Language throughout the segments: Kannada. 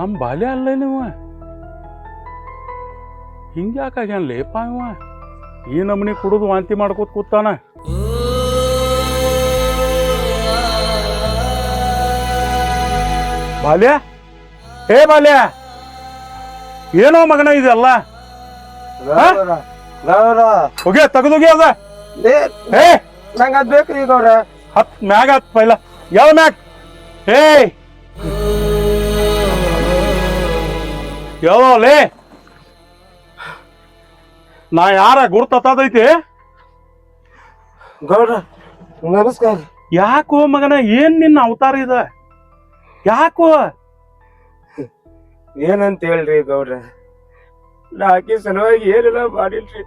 ನಮ್ಮ ಬಾಲ್ಯ ಅಲ್ಲ ನೀವು. ಹಿಂಗ್ಯಾಕಾಗ್ಯಾನ ಲೇಪ ಇವ? ಈ ನಮನಿ ಕುಡಿದು ವಾಂತಿ ಮಾಡ್ಕೋತ ಕೂತಾನ. ಬಾಲ್ಯ? ಹೇ ಬಾಲ್ಯ? ಏನೋ ಮಗನ ಇದೆಲ್ಲ ಹೋಗ್ಯ ತೆಗೆದೋಗಿ ಅದ. ನಂಗೆ ಅದ್ ಬೇಕ್ರಿ ಗೌರ ಹತ್ ಮ್ಯಾಗ ಹತ್ ಪೈಲ. ಯಾವ ಮ್ಯಾಗ? ಹೇ ಯಾವ ಲೇ ನಾ ಯಾರ ಗುರ್ತತದೈತಿ ಗೌಡ್ರ ನಮಸ್ಕಾರ. ಯಾಕೋ ಮಗನ ಏನ್ ನಿನ್ನ ಅವತಾರ ಇದ? ಯಾಕೋ? ಏನಂತ ಹೇಳ್ರಿ ಗೌಡ್ರ? ನಾ ಆಕಿ ಸಲುವಾಗಿ ಏನೆಲ್ಲ ಮಾಡಿಲ್ರಿ.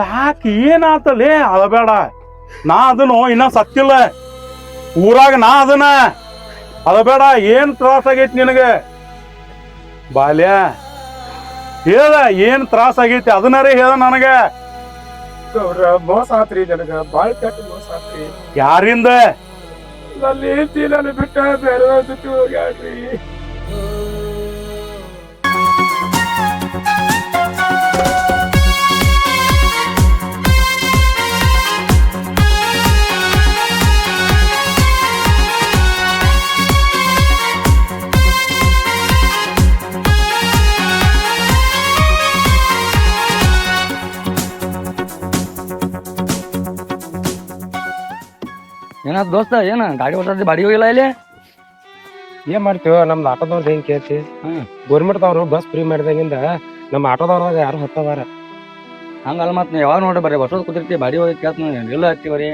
ಯಾಕೆ ಏನಾತಲೇ? ಅಳಬೇಡ. ನಾ ಅದನ್ನು ಇನ್ನ ಸತ್ತಿಲ್ಲ. ಊರಾಗ ನಾ ಅದನ್ನ. ಅಳಬೇಡ ಏನ್ ತ್ರಾಸ ಆಗೈತಿ ನಿನಗೆ? ಬಾಲ್ಯ? ಹೇಳ ಏನ್ ತ್ರಾಸ ಆಗೈತಿ? ಅದನ್ನಾರೇ ಹೇಳ ನನಗೆ. ಗೌರ ಮೋಸ ಆತ್ರಿ ನನಗ. ಬಾಳ್ ಕೆಟ್ಟ ಮೋಸ ಆತ್ರಿ. ಯಾರಿಂದ? ನನ್ನ ಹೆಂಡತಿ ನನ್ನ ಬಿಟ್ಟ ಬೇರೆ ಬಿಟ್ಟು ಹೋಗ್ಯಾಡ್ರಿ ಏನಾದ್ ದೋಸ್ತ ಏನ ಗಾಡಿ ಓಡಾಡಿ ಬಾಡಿ ಹೋಗಿಲ್ಲ ಇಲ್ಲಿ? ಏನ್ ಮಾಡ್ತೀವ ನಮ್ದು ಆಟೋದವ್ರದ್ದು ಹೆಂಗ್ ಕೇಳ್ತಿ? ಹ್ಮ್. ಗೌರ್ಮೆಂಟ್ದವ್ರು ಬಸ್ ಫ್ರೀ ಮಾಡಿದಾಗಿಂದ ನಮ್ಮ ಆಟೋದವ್ರದಾಗ ಯಾರು ಹತ್ತವಾರ? ಹಂಗಲ್ಲ ಮತ್ತೆ ಯಾವಾಗ ನೋಡ್ರಿ ಬರೀ ಬಸ್ ಕೂತಿರ್ತಿ ಬಾಡಿ ಹೋಗಿ ಕೇಳ್ತ ಎಲ್ಲ ಹತ್ತಿವರಿ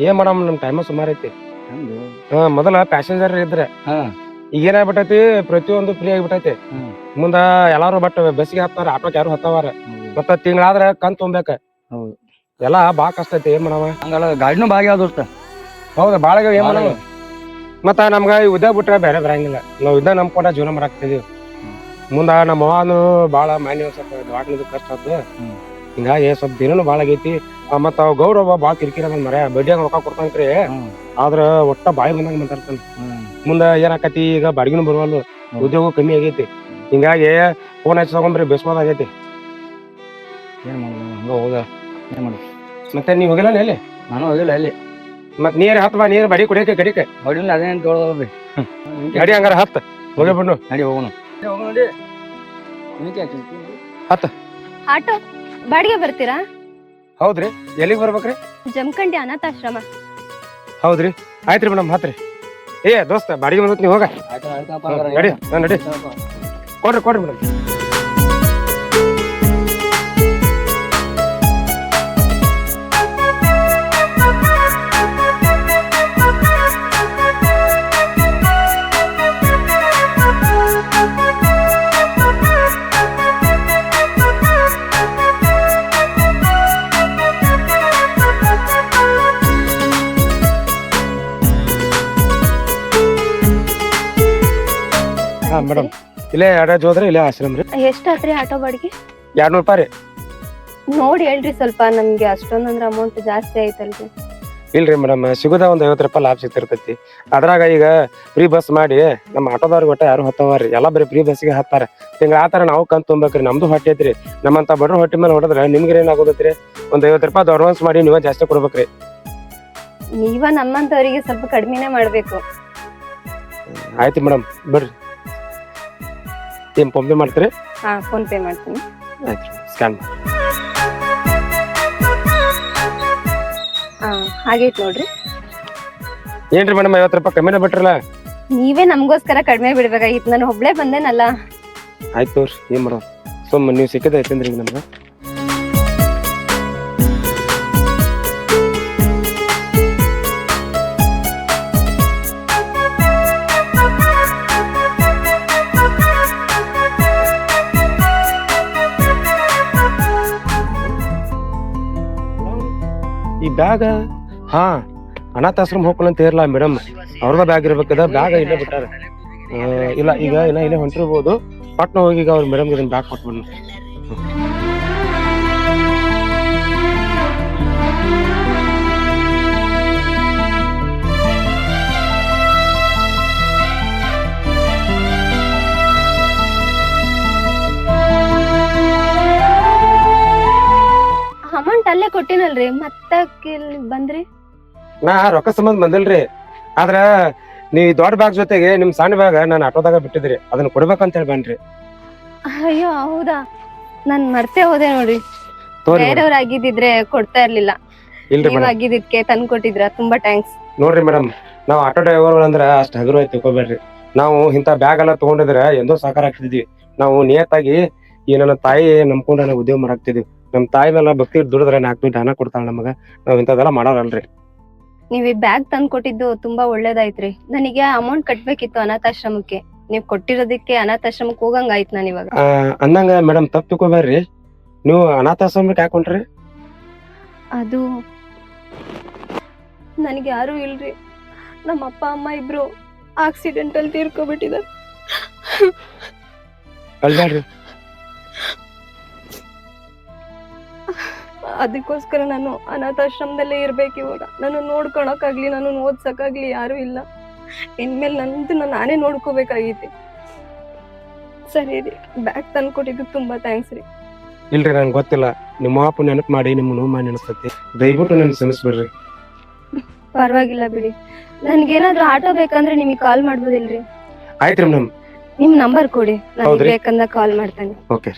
ಏನ್ ಮಾಡಮ್ ನಮ್ ಟೈಮ ಸುಮಾರು ಐತಿ. ಹಂಗು. ಹಾ ಮೊದಲ ಪ್ಯಾಸೆಂಜರ್ ಇದ್ರೆ. ಹಾ. ಈಗ ಏನಾಗ್ಬಿಟ್ಟೈತಿ ಪ್ರತಿಯೊಂದು ಫ್ರೀ ಆಗಿಬಿಟ್ಟೈತಿ. ಹ್ಮ್. ಮುಂದ ಎಲ್ಲಾರು ಬಟ್ ಬಸ್ಸಿಗೆ ಹತ್ತಾರ ಆಟೋಕ್ ಯಾರು ಹತ್ತವಾರ? ಮತ್ತ ತಿಂಗಳಾದ್ರೆ ಕಂತ್ ತುಂಬೇಕ ಹೌದು. ಎಲ್ಲಾ ಬಾ ಕಷ್ಟ ಐತಿ ಏನ್ ಮಾಡವ? ಹಂಗಲ್ಲ ಗಾಡಿನೂ ಭಾಗ್ಯ ದೋಸ್ತ. ಹೌದ ಏನ್ ಭಾಳ ಮತ್ತ ನಮ್ಗ ಈ ಉದ್ಯೋಗ ಬಿಟ್ರೆ ಬೇರೆ ಬರಂಗಿಲ್ಲ. ನಾವ್ ನಮ್ಮ ನಂಬ್ಕೊಂಡ ಜೀವನ ಮಾಡಾಕ್ತಿದೀವಿ. ಮುಂದ ನಮ್ಮ ಅವನು ಬಾಳ ಮಾನ್ಯ ಸ್ವಲ್ಪ ದವಾಖಾನಿದು ಕಷ್ಟ ಆತು. ಹ್ಮ್. ಹಿಂಗಾಗಿ ಸ್ವಲ್ಪ ದಿನನು ಬಾಳ ಆಗೈತಿ. ಆ, ಮತ್ತ ಅವ್ ಗೌರವ ಬಾಳ ಕಿರಿಕಿರಿ ಅದ ಮರ ಬಡ್ಡಿಯಾಗ ರೊಕ್ಕ ಕೊಡ್ತಾನ್ರಿ. ಹ್ಮ್. ಆದ್ರ ಒಟ್ಟ ಬಾಯಿ ಬಂದಂಗ ಮಾತಾಡ್ತಾನ. ಮುಂದ ಏನಾಕತಿ? ಈಗ ಬಾಡಿಗೆನು ಬರುವಲ್ಲ. ಉದ್ಯೋಗ ಕಮ್ಮಿ ಆಗೈತಿ. ಹಿಂಗಾಗಿ ಫೋನ್ ಹಚ್ಚಿ ತಗೊಂಡ್ರಿ ಬೇಸ್ಬೋದ್ ಆಗೈತಿ. ಏನ್ ಮಾಡುದು? ಹಂಗ ಹೋಗ ಏನ್ ಮಾಡುದು? ಮತ್ತೆ ನೀವ್ ಹೋಗಿಲ್ಲ ಎಲ್ಲಿ? ನಾನು ಹೋಗಿಲ್ಲ ಇಲ್ಲಿ ಮತ್ ನೀರ್ ಹತ್ ಬಾ ನೀರ್ ಬಡಿ ಕುಡಿಯಕ್ಕೆ ಗಡಿಕೆ. ಹೊಡಿಲ್ಲ ಅದೇನ್ ತೊಗೊಳೋದ್ರಿ ಗಡಿ ಹಂಗಾರ ಹತ್ ಹೋಗಿ ಬಿಡು ನಡಿ ಹೋಗೋಣ. ಹತ್ ಆಟೋ ಬಾಡಿಗೆ ಬರ್ತೀರಾ? ಹೌದ್ರಿ. ಎಲ್ಲಿಗೆ ಬರ್ಬೇಕ್ರಿ? ಜಮಖಂಡಿ ಅನಾಥಾಶ್ರಮ. ಹೌದ್ರಿ. ಆಯ್ತ್ರಿ ಮೇಡಮ್ ಹತ್ರಿ ಏ ದೋಸ್ತ ಬಾಡಿಗೆ ಬಂದತ್ ನೀವು ಹೋಗ. ನಡಿ ನಡಿ. ಕೊಡ್ರಿ ಕೊಡ್ರಿ ಮೇಡಮ್. ಮೇಡಮ್. ಇಲ್ಲೇ ಅಡ್ಯಾಜ್ ಹೋದ್ರೆ ಇಲ್ಲೇ ಆಶ್ರಮ ರೀ. ಎಷ್ಟಾತ್ರಿ ಆಟೋ ಬಾಡಿಗೆ? ಎರಡ್ ನೂರು ರೂಪಾಯಿ ರೀ. ನೋಡಿ ಹೇಳ್ರಿ ಸ್ವಲ್ಪ ನಮ್ಗೆ ಅಷ್ಟೊಂದಂದ್ರ ಅಮೌಂಟ್ ಜಾಸ್ತಿ ಆಯ್ತಲ್ರಿ. ಇಲ್ರಿ ಮೇಡಮ್ ಸಿಗುದ ಒಂದ್ ಐವತ್ತು ರೂಪಾಯಿ ಲಾಭ ಸಿಗ್ತಿರ್ತೈತಿ. ಅದ್ರಾಗ ಈಗ ಫ್ರೀ ಬಸ್ ಮಾಡಿ ನಮ್ಮ ಆಟೋದವ್ರಿಗೆ ಒಟ್ಟ ಯಾರು ಹತ್ತವಾರ್ರಿ ಎಲ್ಲ ಬರೀ ಫ್ರೀ ಬಸ್ಸಿಗೆ ಹತ್ತಾರ. ತಿಂಗಳ ಆತರ ನಾವು ಕಂತು ತುಂಬೇಕ್ರಿ ನಮ್ದು ಹೊಟ್ಟೆ ಐತ್ರಿ. ನಮ್ಮಂತ ಬಡ್ರ ಹೊಟ್ಟೆ ಮೇಲೆ ಹೊಡೆದ್ರೆ ನಿಮ್ಗೆ ಏನಾಗೋದೈತ್ರಿ ಒಂದ್ ಐವತ್ತು ರೂಪಾಯಿ ಅಡ್ವಾನ್ಸ್ ಮಾಡಿ ನೀವೇ ಜಾಸ್ತಿ ಕೊಡ್ಬೇಕ್ರಿ ನೀವ ನಮ್ಮಂತವರಿಗೆ ಸ್ವಲ್ಪ ಕಡಿಮೆನೆ ಮಾಡ್ಬೇಕು. ಆಯ್ತು ಮೇಡಮ್ ಬರ್ರಿ ಏನ್ ಫೋನ್ ಪೇ ಮಾಡ್ತೀರಿ? ಹಾ ಫೋನ್ ಪೇ ಮಾಡ್ತೀನಿ. ಆಯ್ತು ಸ್ಕ್ಯಾನ್ ಹಾ ಹಾಗೈತ್ ನೋಡ್ರಿ. ಏನ್ರಿ ಮೇಡಮ್ ಐವತ್ತು ರೂಪಾಯಿ ಕಮ್ಮಿನೇ ಬಿಟ್ರಲ್ಲ? ನೀವೇ ನಮಗೋಸ್ಕರ ಕಡಿಮೆ ಬಿಡ್ಬೇಕಾಗಿತ್ತು. ನಾನು ಒಬ್ಳೆ ಬಂದೇನಲ್ಲ. ಆಯ್ತು ತೋರಿ ಏನ್ ಮಾಡೋದು? ಸುಮ್ಮ ನೀವು ಸಿಕ್ಕಿದ ಐತೆ ಈಗ ನಮ್ಗೆ? ಬ್ಯಾಗ? ಹಾ, ಅನಾಥಾಶ್ರಮ ಹೋಗ್ಕೊಂತ ಇರಲ್ಲ ಮೇಡಮ್. ಅವ್ರದ ಬ್ಯಾಗ್ ಇರ್ಬೇಕದ, ಬ್ಯಾಗ್ ಇಲ್ಲೇ ಬಿಟ್ಟಾರ. ಇಲ್ಲ, ಈಗ ಇಲ್ಲ ಇಲ್ಲೇ ಹೊಂಟಿರ್ಬೋದು. ಪಟ್ನ ಹೋಗಿ ಈಗ ಅವ್ರ ಮೇಡಮ್ ಇದನ್ನ ಬ್ಯಾಗ್ ಕೊಟ್ಬಿಡ್ ಅಮೌಂಟ್ ಅಲ್ಲೇ ಕೊಟ್ಟಿನಲ್ರಿ, ಮತ್ತ ಇಲ್ಲಿ ಬಂದ್ರಿ? ನಾ ರೊಕ್ಕ ಸಂಬಂಧ ಬಂದಿಲ್ರಿ. ಆದ್ರ ನೀ ದೊಡ್ಡ ಬ್ಯಾಗ್ ಜೊತೆಗೆ ನಿಮ್ ಸಣ್ಣ ಬ್ಯಾಗ್ ನಾನು ಆಟೋದಾಗ ಬಿಟ್ಟಿದ್ರಿ. ಅದನ್ನ ಕೊಡ್ಬೇಕಂತ ಹೇಳಿ ಬನ್ರಿ ಅಯ್ಯೋ ಹೌದಾ? ನಾನ್ ಮರ್ತೇ ಹೋದೆ ತೋರಿ ಬೇರೆಯವ್ರ ಆಗಿದ್ದಿದ್ರೆ ಕೊಡ್ತಾ ಇರ್ಲಿಲ್ಲ. ಇಲ್ರಿ ನೀವ್ ಮೇಡಮ್ ಆಗಿದ್ದಕ್ಕೆ ತಂದು ಕೊಟ್ಟಿದ್ರ ತುಂಬಾ ಥ್ಯಾಂಕ್ಸ್ ನೋಡ್ರಿ ಮೇಡಮ್ ನಾವ್ ಆಟೋ ಡ್ರೈವರ್ ಅಂದ್ರ ಅಷ್ಟ್ ಹಗುರ ಆಯ್ತು ತಿಳ್ಕೊಬೇಡ್ರಿ. ನಾವು ಇಂಥ ಬ್ಯಾಗ್ ಎಲ್ಲ ತಗೊಂಡಿದ್ರೆ ಎಂದೋ ಸಹಕಾರ ಆಗ್ತಿದ್ವಿ. ನಾವು ನಿಯತ್ತಾಗಿ ಈ ನನ್ನ ತಾಯಿ ನಂಬ್ಕೊಂಡು ನನಗೆ ಉದ್ಯೋಗ ಮಾಡಾಕ್ತಿದ್ವಿ. ನಮ್ ತಾಯಿ ಮೇಲೆ ಭಕ್ತಿ ದುಡಿದ್ರೆ ನಾಲ್ಕು ದುಡ್ಡು ಹಣ ಕೊಡ್ತಾಳ ನಮಗ. ನಾವ್ ಇಂಥದೆಲ್ಲ ಮಾಡೋರಲ್ರಿ. ನೀವ್ ಈ ಬ್ಯಾಗ್ ತಂದ್ ಕೊಟ್ಟಿದ್ದು ತುಂಬಾ ಒಳ್ಳೇದಾಯ್ತ್ರಿ. ನನಗೆ ಅಮೌಂಟ್ ಕಟ್ಬೇಕಿತ್ತು ಅನಾಥಾಶ್ರಮಕ್ಕೆ. ನೀವ್ ಕೊಟ್ಟಿರೋದಕ್ಕೆ ಅನಾಥಾಶ್ರಮಕ್ಕೆ ಹೋಗಂಗ್ ಆಯ್ತು ನಾನು ಇವಾಗ. ಆ, ಅಂದಂಗ ಮೇಡಮ್ ತಪ್ಪು ತಿಳ್ಕೊಬೇಡ್ರಿ. ನೀವು ಅನಾಥಾಶ್ರಮಕ್ಕೆ ಹಾಕೊಂಡ್ರಿ ಅದು ನನಗೆ ಯಾರು ಇಲ್ರಿ. ನಮ್ಮ ಅಪ್ಪ ಅಮ್ಮ ಇಬ್ರು ಆಕ್ಸಿಡೆಂಟ್ ಅಲ್ಲಿ ತೀರ್ಕೊಬಿಟ್ಟಿದ್ದಾರೆ. ಅಲ್ಬೇಡ್ರಿ. ಅದಕ್ಕೋಸ್ಕರ ನಾನು ಅನಾಥಾಶ್ರಮದಲ್ಲೇ ಇರ್ಬೇಕು ಇವಾಗ. ನಾನು ನೋಡ್ಕೊಳಕ್ಕಾಗ್ಲಿ ನಾನು ಓದ್ಸಕ್ಕಾಗ್ಲಿ ಯಾರು ಇಲ್ಲ. ಇನ್ಮೇಲೆ ನಂದು ನಾನು ನಾನೇ ನೋಡ್ಕೋಬೇಕಾಗೈತಿ. ಸರಿ ರೀ ಬ್ಯಾಗ್ ತಂದ್ಕೊಟ್ಟಿದ್ದು ತುಂಬಾ ಥ್ಯಾಂಕ್ಸ್ ರೀ. ಇಲ್ರಿ ನನ್ಗೆ ಗೊತ್ತಿಲ್ಲ. ನಿಮ್ಮ ಅಪ್ಪ ನೆನಪು ಮಾಡಿ ನಿಮ್ಮ ನೋವು ಮಾಡಿ ನೆನಸ್ತತಿ ದಯವಿಟ್ಟು ನನ್ನ ಕ್ಷಮಿಸ್ಬಿಡ್ರಿ. ಪರವಾಗಿಲ್ಲ ಬಿಡಿ. ನನ್ಗೇನಾದ್ರೂ ಆಟೋ ಬೇಕಂದ್ರೆ ನಿಮಗೆ ಕಾಲ್ ಮಾಡ್ಬೋದಿಲ್ರಿ ರೀ ಮೇಡಮ್ ನಿಮ್ ನಂಬರ್ ಕೊಡಿ. ನಾನು ಹೌದ್ರಿ? ಬೇಕಂದ ಕಾಲ್ ಮಾಡ್ತೇನೆ. ಓಕೆ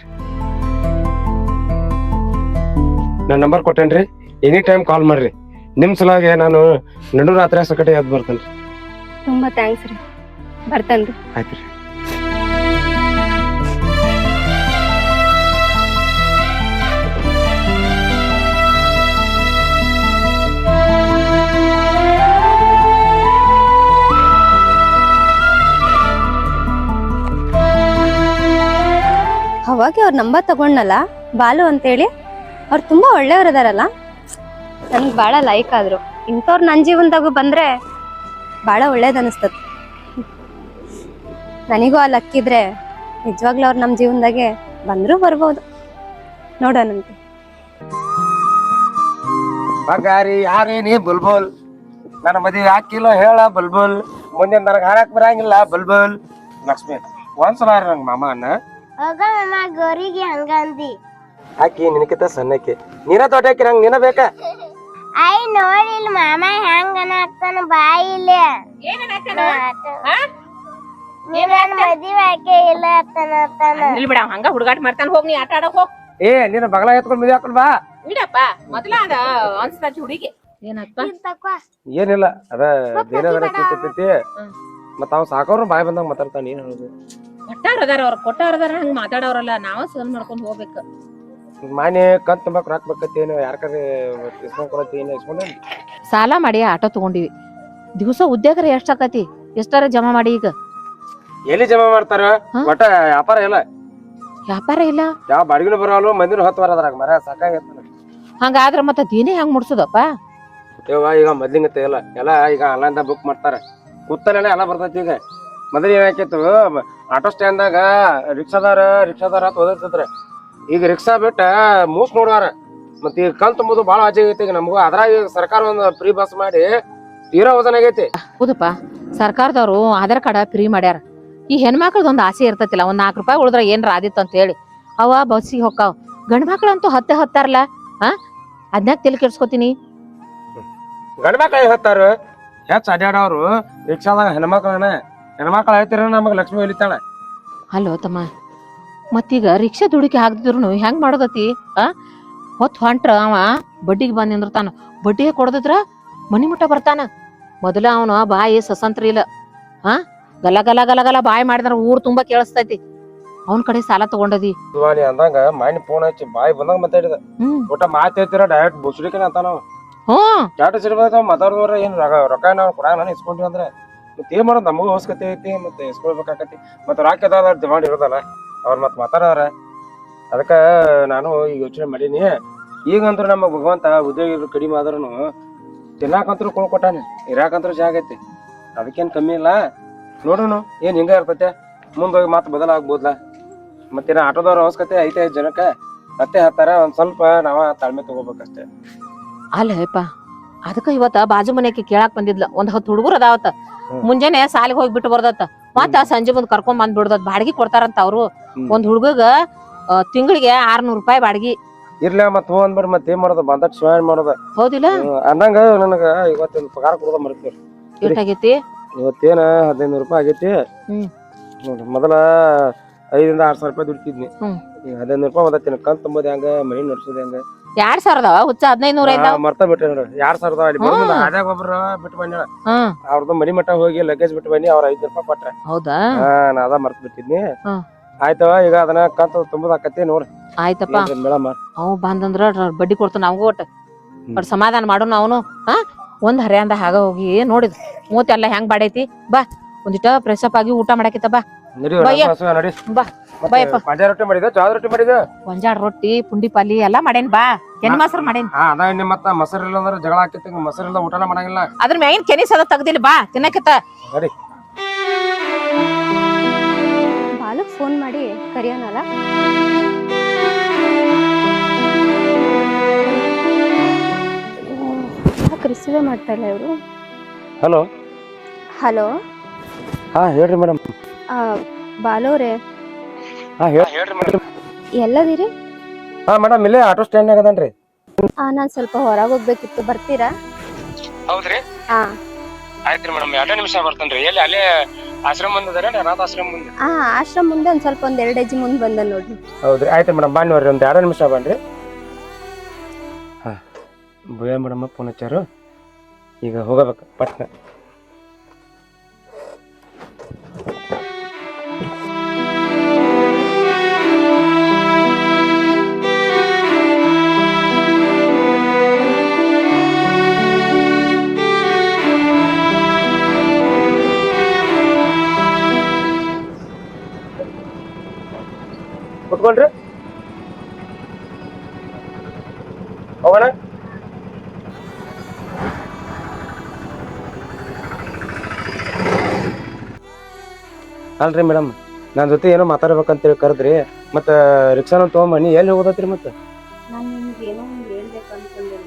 ನನ್ನ ನಂಬರ್ ಕೊಟ್ಟೇನ್ರಿ. ಎನಿ ಟೈಮ್ ಕಾಲ್ ಮಾಡ್ರಿ. ನಿಮ್ ಸಲಾಗೆ ನಾನು ನಡು ರಾತ್ರಿ ಸಕಟೆ ಎದ್ದು ಬರ್ತೇನ್ರಿ. ತುಂಬಾ ಥ್ಯಾಂಕ್ಸ್ ರೀ. ಬರ್ತೇನ್ರಿ. ರೀ. ಅವಾಗ ಅವ್ರ ನಂಬರ್ ತಗೊಂಡಲ್ಲ ಬಾಲು ಅಂತೇಳಿ? ಅವ್ರು ತುಂಬಾ ಒಳ್ಳೆಯವ್ರು ಇದಾರಲ್ಲ ನನ್ಗೆ ಭಾಳ ಲೈಕ್ ಆದ್ರು. ಇಂಥವ್ರು ನನ್ನ ಜೀವನದಾಗು ಬಂದ್ರೆ ಭಾಳ ಒಳ್ಳೇದು ಅನಿಸ್ತದೆ ನನಗೂ ಆ ಲಕ್ಕಿದ್ರೆ ನಿಜವಾಗ್ಲೂ ಅವ್ರು ನಮ್ಮ ಜೀವನದಾಗೆ ಬಂದರೂ ಬರ್ಬೋದು. ನೋಡೋಣಂತೆ ಬಂಗಾರಿ ಯಾರೇ ನೀ ಬುಲ್ಬುಲ್? ನನ್ನ ಮದುವೆ ಹಾಕಿಲ್ಲ ಹೇಳ ಬುಲ್ಬುಲ್. ಮುಂದೆ ನನಗೆ ಹಾಡಕ್ ಬರಂಗಿಲ್ಲ ಬುಲ್ಬುಲ್. ಲಕ್ಷ್ಮಿ ಒಂದ್ಸಲ ನಂಗೆ ಮಾಮ ಅನ್ನ ಹೋಗ ಮಾಮ ಗೋರಿಗೆ ಹಂಗಂದಿ. ಹಾಕಿ ನಿನಕಿತ ಸಣ್ಣಕ್ಕೆ. ನೀನ ದೊಡ್ಡಕ್ಕೆ ನಂಗೆ ನೀನ ಬೇಕಾ? ಐ ನೋಡಿಲ್ ಮಾಮ ಹೆಂಗ ಆಗ್ತಾನ ಬಾಯಿಲೆ ನೀನ್ ಮದ್ವಿ ಆಕೆ ಇಲ್ಲ ಅತ್ತನ ಅತ್ತಾನ. ಇಲ್ಲಿ ಬಿಡ ಹಂಗ ಹುಡುಗಾಟ ಮಾಡ್ತಾನ ಹೋಗ್ ನೀ ಆಟ ಆಡಕ್ ಹೋಗ್. ಏ ನೀನು ಬಗಲ ಎತ್ಕೊಂಡು ಮದುವೆ ಹಾಕೊಂಡ್ ಬಾ. ಬಿಡಪ್ಪ ಮೊದ್ಲ ಅದ ಅನ್ಸ್ತಾಚಿ ಹುಡುಗಿ. ಏನಪ್ಪ? ಏನಿಲ್ಲ ಅದ ಬೇರೆದರ ತಿಂತೈತಿ ಮತ್ತ ಅವ್ ಸಾಕೋರು ಬಾಯ್ ಬಂದಾಗ ಮಾತಾಡ್ತಾನ ಏನ್ ಹೇಳುದು. ಕೊಟ್ಟಾರ ಅದಾರ ಅವ್ರ ಕೊಟ್ಟಾರದಾರ ಹಂಗ ಮಾತಾಡೋರಲ್ಲ ನಾವ ಸನ್ ಮಾಡ್ಕೊಂಡ್ ಹೋಗ್ಬೇಕು. ಮಾನ್ಯ ಕಂತ್ ತುಂಬಾಕ್ ರೊಕ್ಕ ಬೇಕತ್ತೇನು ಯಾರ್ಕಾರ ಇಸ್ಕೊಂಡ್ ಕೊಡತ್ತಿ ಏನು ಇಸ್ಕೊಂಡ ಸಾಲ ಮಾಡಿ ಆಟೋ ತಗೊಂಡಿವಿ. ದಿವಸ ಉದ್ಯೋಗರ ಎಷ್ಟ್ ಆಕತಿ ಎಷ್ಟಾರ ಜಮಾ ಮಾಡಿ ಈಗ? ಎಲ್ಲಿ ಜಮಾ ಮಾಡ್ತಾರ? ಹಾ? ಒಟ್ಟ ವ್ಯಾಪಾರ ಇಲ್ಲ. ವ್ಯಾಪಾರ ಇಲ್ಲ? ಯಾವ ಬಾಡಿಗೆ ಬರೋಲ್ಲ ಮಂದಿರ ಹತ್ತು ಬರೋದ್ರಾಗ ಮರ ಸಾಕಾಗತ್ತ ಹಂಗಾದ್ರೆ ಮತ್ತೆ ದಿನೇ ಹೆಂಗ್ ಮುಡ್ಸೋದಪ್ಪ? ಈಗ ಮೊದ್ಲಿಂಗತ್ತೆ ಇಲ್ಲ. ಎಲ್ಲ ಈಗ ಆನ್ಲೈನ್ ಬುಕ್ ಮಾಡ್ತಾರ. ಕುತ್ತಲೇ ಎಲ್ಲ ಬರ್ತೈತಿ ಈಗ. ಮೊದಲು ಏನಾಕಿತ್ತು ಆಟೋ ಸ್ಟ್ಯಾಂಡ್ದಾಗ ರಿಕ್ಷಾದಾರ ರಿಕ್ಷಾದಾರ ಅಂತ ಓದಿರ್ತಿದ್ರ. ಈಗ ರಿಕ್ಷಾ ಬಿಟ್ಟ ಮೂಸ್ ನೋಡಾರ ಮತ್ತೆ ಈಗ ಕಂತ್ ತುಂಬುದು ಭಾಳ ಆಚೆ ಆಗೈತಿ ಈಗ ನಮಗೂ. ಅದ್ರಾಗ ಈಗ ಸರ್ಕಾರ ಒಂದು ಫ್ರೀ ಬಸ್ ಮಾಡಿ ತೀರಾ ವಜನ ಆಗೈತಿ. ಹೌದಪ್ಪ. ಸರ್ಕಾರದವರು ಆಧಾರ್ ಕಾರ್ಡ್ ಫ್ರೀ ಮಾಡ್ಯಾರ. ಈ ಹೆಣ್ಮಕ್ಳದ್ ಒಂದು ಆಸೆ ಇರ್ತತಿಲ್ಲ. ಒಂದ್ ನಾಲ್ಕು ರೂಪಾಯಿ ಉಳಿದ್ರ ಏನ್ರ ಆದಿತ್ತು ಅಂತ ಹೇಳಿ. ಅವ ಬಸ್ಸಿಗೆ ಹೊಕ್ಕಾವ್. ಗಂಡ್ ಮಕ್ಳಂತೂ ಹತ್ತೆ ಹತ್ತಾರಲ್ಲ? ಹಾ ಅದ್ನಾಗ ತಲೆ ಕೆಡ್ಸ್ಕೊತೀನಿ? ಗಂಡ್ ಮಕ್ಳು ಹತ್ತಾರ? ಹೆಚ್ಚು ಅಡ್ಯಾಡವ್ರು ರಿಕ್ಷಾದಾಗ ಹೆಣ್ಮಕ್ಳನ. ಹೆಣ್ಮಕ್ಳು ಹೇಳ್ತಿರ ನಮಗ್ ಲಕ್ಷ್ಮಿ ಹೊಲಿತಾಳ ಹಲೋ ತಮ್ಮ. ಮತ್ತೀಗ ರಿಕ್ಷಾ ದುಡುಕಿ ಹಾಕ್ದಿದ್ರು ಹೆಂಗ್ ಮಾಡೋದತಿ ಆ? ಹೊತ್ ಹೊಂಟ್ರ ಅವ ಬಡ್ಡಿಗೆ ಬಂದ್ ನಿಂದಿರ್ತಾನ. ಬಡ್ಡಿಗೆ ಕೊಡದಿದ್ರ ಮನಿ ಮುಟ್ಟ ಬರ್ತಾನ. ಮೊದಲ ಅವನು ಬಾಯಿ ಸಸಂತ್ರ ಇಲ್ಲ. ಹಾ ಗಲ ಗಲ ಗಲ ಗಲ ಬಾಯಿ ಮಾಡಿದ್ರ ಊರ್ ತುಂಬಾ ಕೇಳಿಸ್ತೈತಿ. ಅವನ್ ಕಡೆ ಸಾಲ ತಗೊಂಡದಿ? ದಿವಾಳಿ ಅಂದಂಗ ಮಾನಿ ಫೋನ್ ಹಚ್ಚಿ ಬಾಯಿ ಬಂದಾಗ ಮಾತಾಡಿದ. ಊಟ ಒಟ್ಟ ಮಾತು ಹೇಳ್ತಿರ ಡೈರೆಕ್ಟ್ ಬುಸುಡಿಕೆ ಅಂತಾನ ನಾವು ಹ್ಮ್ ಜಾಟ ಸಿರ್ಬೇಕು ಮಾತಾಡಿದವ್ರ ಏನ್ ರೊಕ್ಕ ರೊಕ್ಕ ನಾವು ಕೊಡ ನಾನು ಇಸ್ಕೊಂಡ್ವಿ ಅಂದ್ರೆ ಮತ್ತೆ ಏನ್ ಮಾಡೋದು ನಮಗೂ ಅವಶ್ಯಕತೆ ಐತಿ ಮತ್ತೆ ಇಸ್ಕೊಳ್ಬೇಕಾಕತಿ. ಮತ್ತೆ ರೊಕ್ಕ ಅದಾವ ಡಿಮಾಂಡ್ ಇರೋದಲ್ಲ. ಅವ್ರ ಮತ್ತೆ ಮಾತಾಡೋರ ಅದಕ್ಕೆ ನಾನು ಈಗ ಯೋಚನೆ ಮಾಡೀನಿ. ಈಗಂತೂ ನಮ್ಮ ಭಗವಂತ ಉದ್ಯೋಗ ಕಡಿಮೆ ಆದ್ರೂ ತಿನ್ನಾಕಂತೂ ಕೊಳ್ ಕೊಟ್ಟಾನೆ ಇರಾಕಂತೂ ಜಾಗ ಐತಿ ಅದಕ್ಕೇನು ಕಮ್ಮಿ ಇಲ್ಲ. ನೋಡೋಣ ಏನು ಹಿಂಗ ಇರ್ತೈತೆ. ಮುಂದೋಗಿ ಮತ್ತೆ ಬದಲಾಗ್ಬೋದ್ಲ ಮತ್ತೇನ ಆಟೋದವ್ರ ಅವಶ್ಯಕತೆ ಐತೆ ಜನಕ್ಕೆ. ಮತ್ತೆ ಹತ್ತಾರ ಒಂದು ಸ್ವಲ್ಪ ನಾವ ತಾಳ್ಮೆ ತಗೋಬೇಕಷ್ಟೇ. ಅಲ್ಲಪ್ಪ ಅದಕ್ಕ ಇವತ್ತ ಬಾಜು ಮನೆಗೆ ಕೇಳಾಕ್ ಬಂದಿದ್ಲ. ಒಂದ್ ಹತ್ತು ಹುಡುಗರು ಅದಾವತ್ತ. ಮುಂಜಾನೆ ಸಾಲಿಗೆ ಹೋಗಿ ಬಿಟ್ಟು ಬರ್ದತ್ತ. ಮತ್ತ ಸಂಜೆ ಬಂದ್ ಕರ್ಕೊಂಡ್ ಬಂದ್ ಬಿಡ್ದದ್ ಬಾಡಿಗೆ ಕೊಡ್ತಾರಂತ ಅವ್ರು. ಒಂದ್ ಹುಡುಗಗ ತಿಂಗಳಿಗೆ ಆರ್ನೂರ್ ರೂಪಾಯಿ ಬಾಡಿಗೆ. ಇರ್ಲಿ ಮತ್ ಹೂ ಅಂದ್ಬಿಡ್ ಮತ್ ಏನ್ ಮಾಡೋದು? ಬಂದಟ್ ಶಿವ ಏನ್ ಮಾಡೋದ? ಹೌದಿಲ್ಲ? ಅನ್ನಂಗ ನನಗ ಇವತ್ತಿನ ಪಗಾರ ಕೊಡೋದ ಮರ್ತೀವಿ ಎಷ್ಟಾಗೈತಿ ಇವತ್ತೇನ ಹದಿನೈದು ರೂಪಾಯಿ ಆಗೈತಿ. ನೋಡ್ರಿ ಮೊದಲ ಐದರಿಂದ ಆರ್ ಸಾವಿರ ರೂಪಾಯಿ ದುಡ್ತಿದ್ನಿ. ಹದಿನೈದು ರೂಪಾಯಿ ಓದತ್ತೀನಿ ಕಂತ ತುಂಬೋದು ಹೆಂಗ ಮನಿ ನಡ್ಸೋದ್ ಹೆಂಗ? ಎರಡ್ ಸಾವಿರದವ? ಹುಚ್ಚ ಹದಿನೈದು ನೂರ ಐದಾವ್ ಮರ್ತ ಬಿಟ್ಟೆ ನೋಡ್ರಿ ಯಾರ್ ಸಾವಿರದ ಅಲ್ಲಿ. ಆದ್ಯಾಗ ಒಬ್ರು ಬಿಟ್ಟು ಬಂದ ಅವ್ರದ್ದು ಮನಿ ಮಠ ಹೋಗಿ ಲಗೇಜ್ ಬಿಟ್ಟು ಬನ್ನಿ ಅವ್ರ ಐದ್ ರೂಪಾಯಿ ಕೊಟ್ರೆ. ಹೌದಾ? ಹಾ ನಾ ಅದ ಮರ್ತ ಬಿಟ್ಟಿದ್ನಿ. ಆಯ್ತವ ಈಗ ಅದನ್ನ ಕಂತ ತುಂಬುದ್ ಆಕತಿ ನೋಡ್ರಿ ಆಯ್ತಪ್ಪ ಅವ್ ಬಂದಂದ್ರ ಬಡ್ಡಿ ಕೊಡ್ತಾನ ಅವಂಗೂ ಒಟ್ಟ. ಒಟ್ ಸಮಾಧಾನ ಮಾಡೋಣ ಅವನು. ಹಾ? ಒಂದ್ ಹರ್ಯಾಂದ ಹಾಗ ಹೋಗಿ ನೋಡಿದ್? ಮೂತೆಲ್ಲ ಹೆಂಗ್ ಬಾಡೈತಿ? ಬಾ ಒಂದಿಟ ಫ್ರೆಶ್ ಅಪ್ ಆಗಿ ಊಟ ಮಾಡಾಕಿತ್ತ ಬಾ. ಬಾ, ಬಯ್ಯಪ್ಪ. ಪಾಂಜಾ ರೊಟ್ಟಿ ಮಾಡಿದ ಜೋಳದ ರೊಟ್ಟಿ ಮಾಡಿದ ಗೊಂಜಾಳ ರೊಟ್ಟಿ ಪುಂಡಿ ಪಲ್ಲಿ ಎಲ್ಲಾ ಮಾಡೇನ್ ಬಾ. ಕೆನ್ ಮೊಸರು ಮಾಡೇನ್. ಹಾ ಅದ ನಿಮ್ಮ ಮತ್ತ ಮೊಸರು ಇಲ್ಲ ಅಂದ್ರೆ ಜಗಳ ಆಕೈತಿ ಮೊಸರು ಇಲ್ಲ ಊಟನ ಮಾಡಂಗಿಲ್ಲ. ಅದ್ರ ಮ್ಯಾಗಿನ್ ಕೆನಿಸ್ ಅದ ತೆಗ್ದಿಲ್ಲ ಬಾ ತಿನ್ನಕಿತ್ತ. ಸರಿ. ಬಾಲಕ್ ಫೋನ್ ಮಾಡಿ ಕರಿಯೋಣಲ್ಲ ಯಾಕೆ ರಿಸೀವೇ ಮಾಡ್ತಾ ಇಲ್ಲ ಇವರು? ಹಲೋ ಹಲೋ ಹಾ ಹೇಳ್ರಿ ಮೇಡಮ್ ಬಾಲೋರೆ ಹಾ ಹೇಳ್- ಹೇಳ್ರಿ ಮೇಡಮ್. ಎಲ್ಲದಿರಿ? ಹಾ ಮೇಡಮ್ ಇಲ್ಲೇ ಆಟೋ ಸ್ಟ್ಯಾಂಡ್ ಆಗದನ್ರಿ ನಾನು ಸ್ವಲ್ಪ ಹೊರಗೆ ಹೋಗ್ಬೇಕಿತ್ತು. ಬರ್ತೀರಾ? ಹೌದ್ರಿ? ಹಾ. ಆಯ್ತ್ರಿ ಮೇಡಮ್ ಎರಡೇ ನಿಮಿಷ ಬರ್ತೇನ್ರಿ. ಎಲ್ಲಿ ಅಲ್ಲೇ ಆಶ್ರಮ ಬಂದದಾರೆ ಅನಾಥ ಆಶ್ರಮ ಮುಂದೆ? ಹಾ ಆಶ್ರಮ ಮುಂದೆ ಒಂದ್ ಸ್ವಲ್ಪ ಒಂದ್ ಎರಡು ಹೆಜ್ಜೆ ಮುಂದೆ ಬಂದ ನೋಡ್ರಿ. ಹೌದ್ರಿ ಆಯ್ತು ಮೇಡಮ್ ಬನ್ನಿ ನೋಡ್ರಿ ಒಂದ್ ಎರಡು ನಿಮಿಷ ಬನ್ರಿ. ಹಾ ಭಯ ಮೇಡಮ್ಮ ಫೋನ್ ಹಚ್ಚಾರು. ಈಗ ಹೋಗಬೇಕು ಪಟ್ನ. ಕುತ್ಕೊಳ್ರಿ. ಹೋಗೋಣ. ಅಲ್ರಿ ಮೇಡಮ್ ನನ್ನ ಜೊತೆ ಏನೋ ಮಾತಾಡ್ಬೇಕಂತೇಳಿ ಕರೆದ್ರಿ ಮತ್ತ ರಿಕ್ಷಾನ ತಗೊಂಬನಿ ಎಲ್ಲಿ ಹೋಗೋದತ್ರಿ ಮತ್ತೆ? ನಾನು ನಿಮ್ಗೆ ಏನೋ ಒಂದು ಹೇಳ್ಬೇಕು ಅನ್ಕೊಂಡೆ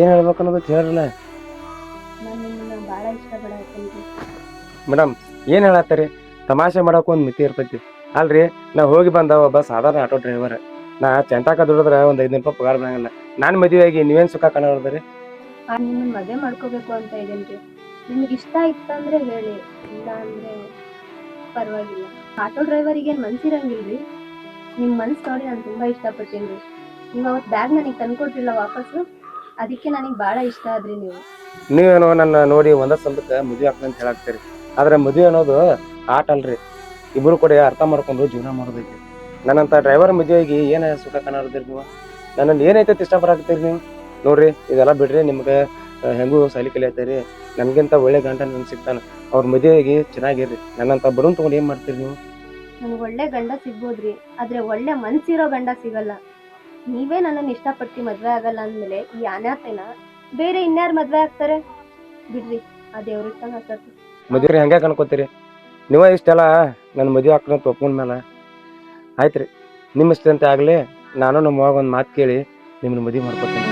ಏನ್ ಹೇಳ್ಬೇಕು ಅನ್ನೋದು ಹೇಳ್ರಲ್ಲ. ನಾನು ನಿಮ್ಮನ್ನ ಭಾಳ ಇಷ್ಟಪಡತ್ತೀನಿ ಮೇಡಮ್ ಏನ್ ಹೇಳತ್ತೀರಿ? ತಮಾಷೆ ಮಾಡಕ್ ಒಂದ್ ಮಿತಿ ಇರ್ತೈತಿ. ಅಲ್ರಿ ನಾ ಹೋಗಿ ಬಂದ ಒಬ್ಬ ಸಾಧಾರಣ ಆಟೋ ಡ್ರೈವರ್ ನಾ ಚೆಂಟಾಕ ದುಡಿದ್ರೆ ಒಂದ್ ಐದ್ ರೂಪಾಯಿ ಪಗಾರ ಬರಂಗಿಲ್ಲ ನಾನ್ ಮದುವೆ ಆಗಿ ನೀವೇನ್ ಸುಖ ಕಾಣೋದ್ರಿ ಆ ನಿಮ್ಮನ್ನ ಮದುವೆ ಮಾಡ್ಕೋಬೇಕು ಅಂತ ಇದೇನ್ರಿ? ನಿಮ್ಗೆ ಇಷ್ಟ ಇತ್ತಂದ್ರೆ ಹೇಳಿ ಇಲ್ಲ ಅಂದ್ರೆ ಪರವಾಗಿಲ್ಲ. ಆಟೋ ಡ್ರೈವರಿಗೆ ಏನು ಮನ್ಸಿರಂಗಿಲ್ರಿ? ನಿಮ್ಮ ಮನ್ಸು ನೋಡಿ ನಾನು ತುಂಬಾ ಇಷ್ಟಪಟ್ಟೇನ್ರಿ ನೀವು ಅವತ್ತು ಬ್ಯಾಗ್ ನನಗೆ ತಂದ್ಕೊಟ್ರಿಲ್ಲ ವಾಪಸ್ಸು? ಅದಕ್ಕೆ ನನಗೆ ಬಹಳ ಇಷ್ಟ ಆದ್ರಿ ನೀವು. ನೀವೇನೋ ನನ್ನ ನೋಡಿ ಒಂದ ಸಂದಕ್ಕೆ ಮದುವೆ ಆಗ್ತದೆ ಅಂತ ಹೇಳಾಕ್ತೀರಿ. ಆದ್ರೆ ಮದುವೆ ಅನ್ನೋದು ಆಟ ಅಲ್ರಿ. ಇಬ್ರು ಕೂಡ ಅರ್ಥ ಮಾಡ್ಕೊಂಡು ಜೀವನ ಮಾಡೋದೈತಿ ನನ್ನಂತ ಡ್ರೈವರ್ ಮದುವೆಗೆ ಏನು ಸುಖ ಕಾಣೋದ್ರಿ ನೀವು? ನನ್ನನ್ನು ಏನೈತೆ ಇಷ್ಟಪಡಾಕತ್ತೀರಿ ನೀವು? ನೋಡ್ರಿ ಇದೆಲ್ಲ ಬಿಡ್ರಿ ನಿಮ್ಗೆ ಹೆಂಗು ಸಾಲಿ ಕಲಿಯತ್ತೀರಿ. ನನ್ಗಿಂತ ಒಳ್ಳೆ ಗಂಡ ನಿಮ್ಗೆ ಸಿಗ್ತಾನೆ. ಅವ್ರ ಮದುವೆಗೆ ಚೆನ್ನಾಗಿರ್ರಿ. ನನ್ನಂತ ಬಡವನ್ ತೊಗೊಂಡು ಏನು ಮಾಡ್ತೀರಿ ನೀವು? ನನಗೆ ಒಳ್ಳೆ ಗಂಡ ಸಿಗ್ಬೋದ್ರಿ ಆದ್ರೆ ಒಳ್ಳೆ ಮನ್ಸಿರೋ ಗಂಡ ಸಿಗಲ್ಲ. ನೀವೇ ನನ್ನನ್ನು ಇಷ್ಟಪಟ್ಟು ಮದ್ವೆ ಆಗಲ್ಲ ಅಂದ್ಮೇಲೆ ಈ ಅನಾಥೆನ ಬೇರೆ ಇನ್ಯಾರು ಮದ್ವೆ ಆಗ್ತಾರೆ? ಬಿಡ್ರಿ ಆ ದೇವ್ರಿಗೆ ಇಷ್ಟ ಮದುವೆ ಹೆಂಗೆ ಅನ್ಕೋತೀರಿ ನೀವೇ ಇಷ್ಟೆಲ್ಲ ನನ್ನ ಮದುವೆ ಹಾಕೋಣ ಒಪ್ಕೊಂಡ ಮೇಲೆ. ರೀ ನಿಮ್ಮ ಇಷ್ಟಂತೆ ಆಗಲಿ ನಾನು ನಮ್ಮ ಒಂದು ಮಾತು ಕೇಳಿ ನಿಮ್ಮನ್ನ ಮದುವೆ ಮಾಡ್ಕೊತೀನಿ